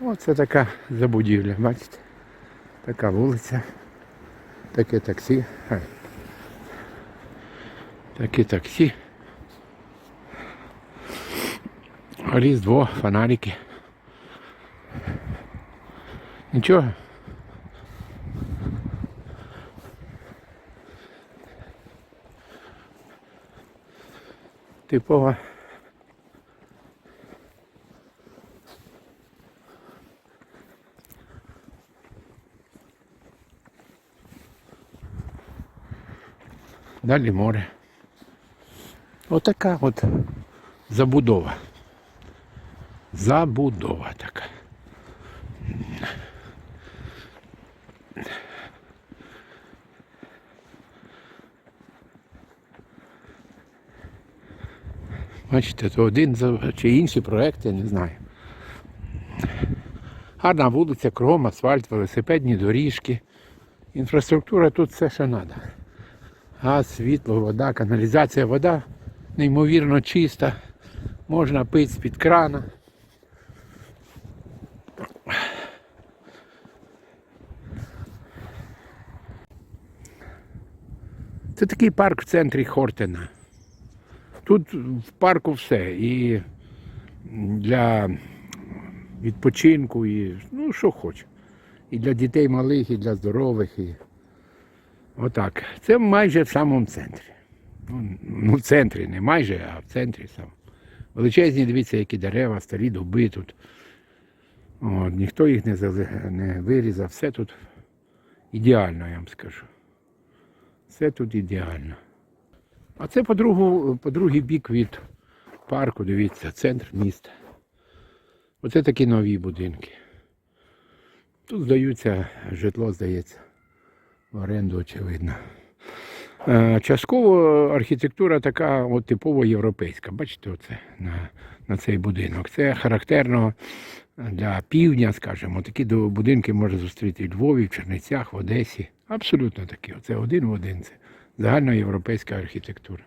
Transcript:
Оце така забудівля, бачите? Така вулиця. Таке таксі. Таке таксі. Різдво, фонарики. Нічого. Типова. Далі море. Отака от забудова. Забудова така. Бачите, то один чи інші проекти, не знаю. Гарна вулиця, кругом асфальт, велосипедні доріжки. Інфраструктура тут все, що треба. Газ, світло, вода, каналізація, вода неймовірно чиста. Можна пити з-під крана. Це такий парк в центрі Хортена. Тут в парку все. І для відпочинку, і ну що хоч. І для дітей малих, і для здорових. І... Отак. Це майже в самому центрі. Ну, ну, в центрі, не майже, а в центрі сам. Величезні, дивіться, які дерева, старі дуби тут. От, ніхто їх не, не вирізав. Все тут ідеально, я вам скажу. Все тут ідеально. А це по, другу, по другий бік від парку, дивіться, центр міста. Оце такі нові будинки. Тут здаються, житло здається, в оренду, очевидно. Е, Частково архітектура така от типово європейська. Бачите, оце на, на цей будинок. Це характерно для півдня, скажімо. Такі будинки можна зустріти в Львові, в Черницях, в Одесі. Абсолютно такі. Оце один в один. Це загальноєвропейська архітектура.